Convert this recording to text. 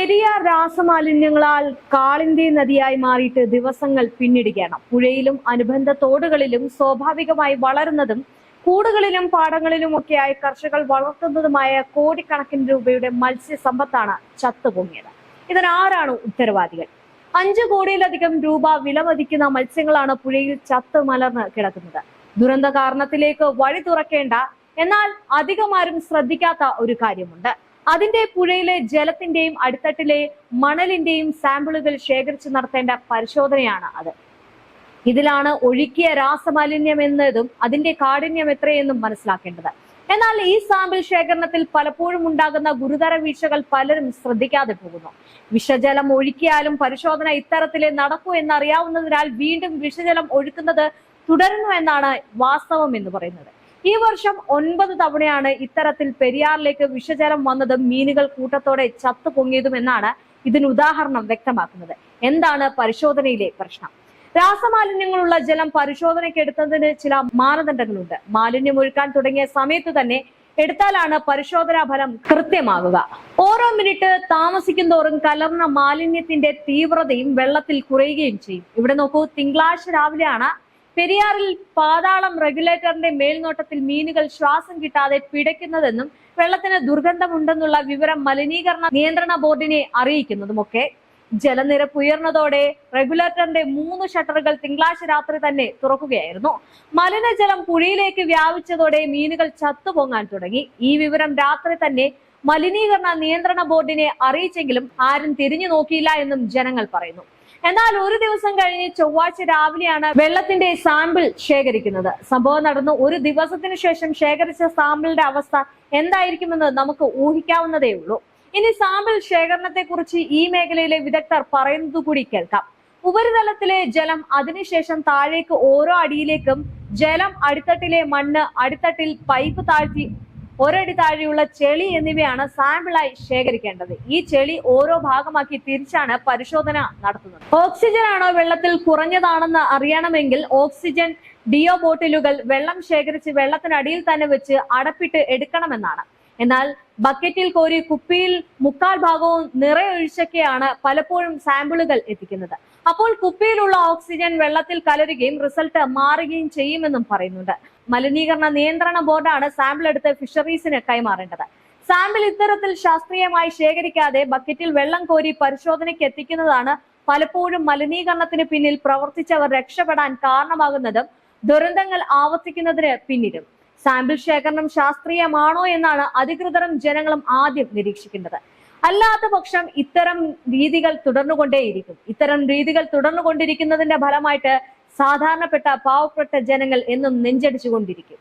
പെരിയാർ രാസമാലിന്യങ്ങളാൽ കാളിന്തി നദിയായി മാറിയിട്ട് ദിവസങ്ങൾ പിന്നിടുകയാണ്. പുഴയിലും അനുബന്ധ തോടുകളിലും സ്വാഭാവികമായി വളരുന്നതും കൂടുകളിലും പാടങ്ങളിലും ഒക്കെയായി കർഷകർ വളർത്തുന്നതുമായ കോടിക്കണക്കിന് രൂപയുടെ മത്സ്യസമ്പത്താണ് ചത്തുപൊങ്ങിയത്. ഇതിനാരാണ് ഉത്തരവാദികൾ? അഞ്ചു കോടിയിലധികം രൂപ വിലമതിക്കുന്ന മത്സ്യങ്ങളാണ് പുഴയിൽ ചത്ത് മലർന്ന് കിടക്കുന്നത്. ദുരന്ത കാരണത്തിലേക്ക് വഴി തുറക്കേണ്ട എന്നാൽ അധികമാരും ശ്രദ്ധിക്കാത്ത ഒരു കാര്യമുണ്ട്. അതിന്റെ പുഴയിലെ ജലത്തിന്റെയും അടിത്തട്ടിലെ മണലിന്റെയും സാമ്പിളുകൾ ശേഖരിച്ച് നടത്തേണ്ട പരിശോധനയാണ് അത്. ഇതിലാണ് ഒഴുക്കിയ രാസമാലിന്യം എന്നതും അതിന്റെ കാഠിന്യം എത്രയെന്നും മനസ്സിലാക്കേണ്ടത്. എന്നാൽ ഈ സാമ്പിൾ ശേഖരണത്തിൽ പലപ്പോഴും ഉണ്ടാകുന്ന ഗുരുതര വീഴ്ചകൾ പലരും ശ്രദ്ധിക്കാതെ പോകുന്നു. വിഷജലം ഒഴുക്കിയാലും പരിശോധന ഇത്തരത്തിലെ നടക്കൂ എന്നറിയാവുന്നതിനാൽ വീണ്ടും വിഷജലം ഒഴുക്കുന്നത് തുടരുന്നു എന്നാണ് വാസ്തവം എന്ന് പറയുന്നത്. ഈ വർഷം ഒൻപത് തവണയാണ് ഇത്തരത്തിൽ പെരിയാറിലേക്ക് വിഷജലം വന്നതും. മീനുകൾ കൂട്ടത്തോടെ ചത്തു പൊങ്ങിയതും എന്നാണ് ഇതിന് ഉദാഹരണം വ്യക്തമാക്കുന്നത്. എന്താണ് പരിശോധനയിലെ പ്രശ്നം? രാസമാലിന്യങ്ങളുള്ള ജലം പരിശോധനയ്ക്ക് എടുത്തതിന് ചില മാനദണ്ഡങ്ങളുണ്ട്. മാലിന്യം ഒഴുക്കാൻ തുടങ്ങിയ സമയത്ത് തന്നെ എടുത്താലാണ് പരിശോധനാ ഫലം കൃത്യമാകുക. ഓരോ മിനിറ്റ് താമസിക്കുന്തോറും കലർന്ന മാലിന്യത്തിന്റെ തീവ്രതയും വെള്ളത്തിൽ കുറയുകയും ചെയ്യും. ഇവിടെ നോക്കൂ തിങ്കളാഴ്ച രാവിലെയാണ് പെരിയാറിൽ പാതാളം റെഗുലേറ്ററിന്റെ മേൽനോട്ടത്തിൽ മീനുകൾ ശ്വാസം കിട്ടാതെ പിടയ്ക്കുന്നതെന്നും വെള്ളത്തിന് ദുർഗന്ധമുണ്ടെന്നുള്ള വിവരം മലിനീകരണ നിയന്ത്രണ ബോർഡിനെ അറിയിക്കുന്നതുമൊക്കെ. ജലനിരപ്പ് ഉയർന്നതോടെ റെഗുലേറ്ററിന്റെ മൂന്ന് ഷട്ടറുകൾ തിങ്കളാഴ്ച രാത്രി തന്നെ തുറക്കുകയായിരുന്നു. മലിനജലം പുഴയിലേക്ക് വ്യാപിച്ചതോടെ മീനുകൾ ചത്തുപൊങ്ങാൻ തുടങ്ങി. ഈ വിവരം രാത്രി തന്നെ മലിനീകരണ നിയന്ത്രണ ബോർഡിനെ അറിയിച്ചെങ്കിലും ആരും തിരിഞ്ഞു നോക്കിയില്ല എന്നും ജനങ്ങൾ പറയുന്നു. എന്നാൽ ഒരു ദിവസം കഴിഞ്ഞ് ചൊവ്വാഴ്ച രാവിലെയാണ് വെള്ളത്തിന്റെ സാമ്പിൾ ശേഖരിക്കുന്നത്. സംഭവം നടന്നു. ഒരു ദിവസത്തിനു ശേഷം ശേഖരിച്ച സാമ്പിളിന്റെ അവസ്ഥ എന്തായിരിക്കുമെന്ന് നമുക്ക് ഊഹിക്കാവുന്നതേ ഉള്ളൂ. ഇനി സാമ്പിൾ ശേഖരണത്തെ കുറിച്ച് ഈ മേഖലയിലെ വിദഗ്ധർ പറയുന്നത് കൂടി കേൾക്കാം. ഉപരിതലത്തിലെ ജലം അതിനുശേഷം താഴേക്ക് ഓരോ അടിയിലേക്കും ജലം അടിത്തട്ടിലെ മണ്ണ് അടിത്തട്ടിൽ പൈപ്പ് താഴ്ത്തി ഒരടി താഴെയുള്ള ചെളി എന്നിവയാണ് സാമ്പിളായി ശേഖരിക്കേണ്ടത്. ഈ ചെളി ഓരോ ഭാഗമാക്കി തിരിച്ചാണ് പരിശോധന നടത്തുന്നത്. ഓക്സിജൻ ആണോ വെള്ളത്തിൽ കുറഞ്ഞതാണെന്ന് അറിയണമെങ്കിൽ ഓക്സിജൻ ഡിയോ ബോട്ടിലുകൾ വെള്ളം ശേഖരിച്ച് വെള്ളത്തിനടിയിൽ തന്നെ വെച്ച് അടപ്പിട്ട് എടുക്കണമെന്നാണ്. എന്നാൽ ബക്കറ്റിൽ കോരി കുപ്പിയിൽ മുക്കാൽ ഭാഗവും നിറയൊഴിച്ചൊക്കെയാണ് പലപ്പോഴും സാമ്പിളുകൾ എത്തിക്കുന്നത്. അപ്പോൾ കുപ്പിയിലുള്ള ഓക്സിജൻ വെള്ളത്തിൽ കലരുകയും റിസൾട്ട് മാറുകയും ചെയ്യുമെന്നും പറയുന്നുണ്ട്. മലിനീകരണ നിയന്ത്രണ ബോർഡാണ് സാമ്പിൾ എടുത്ത് ഫിഷറീസിന് കൈമാറേണ്ടത്. സാമ്പിൾ ഇത്തരത്തിൽ ശാസ്ത്രീയമായി ശേഖരിക്കാതെ ബക്കറ്റിൽ വെള്ളം കോരി പരിശോധനയ്ക്ക് എത്തിക്കുന്നതാണ് പലപ്പോഴും മലിനീകരണത്തിന് പിന്നിൽ പ്രവർത്തിച്ചവർ രക്ഷപ്പെടാൻ കാരണമാകുന്നതും ദുരന്തങ്ങൾ ആവർത്തിക്കുന്നതിന് പിന്നിലും. സാമ്പിൾ ശേഖരണം ശാസ്ത്രീയമാണോ എന്നാണ് അധികൃതരും ജനങ്ങളും ആദ്യം നിരീക്ഷിക്കേണ്ടത്. അല്ലാത്ത പക്ഷം ഇത്തരം രീതികൾ തുടർന്നുകൊണ്ടേയിരിക്കും. ഇത്തരം രീതികൾ തുടർന്നുകൊണ്ടിരിക്കുന്നതിന്റെ ഫലമായിട്ട് സാധാരണപ്പെട്ട പാവപ്പെട്ട ജനങ്ങൾ എന്നും നെഞ്ചടിച്ചുകൊണ്ടിരിക്കും.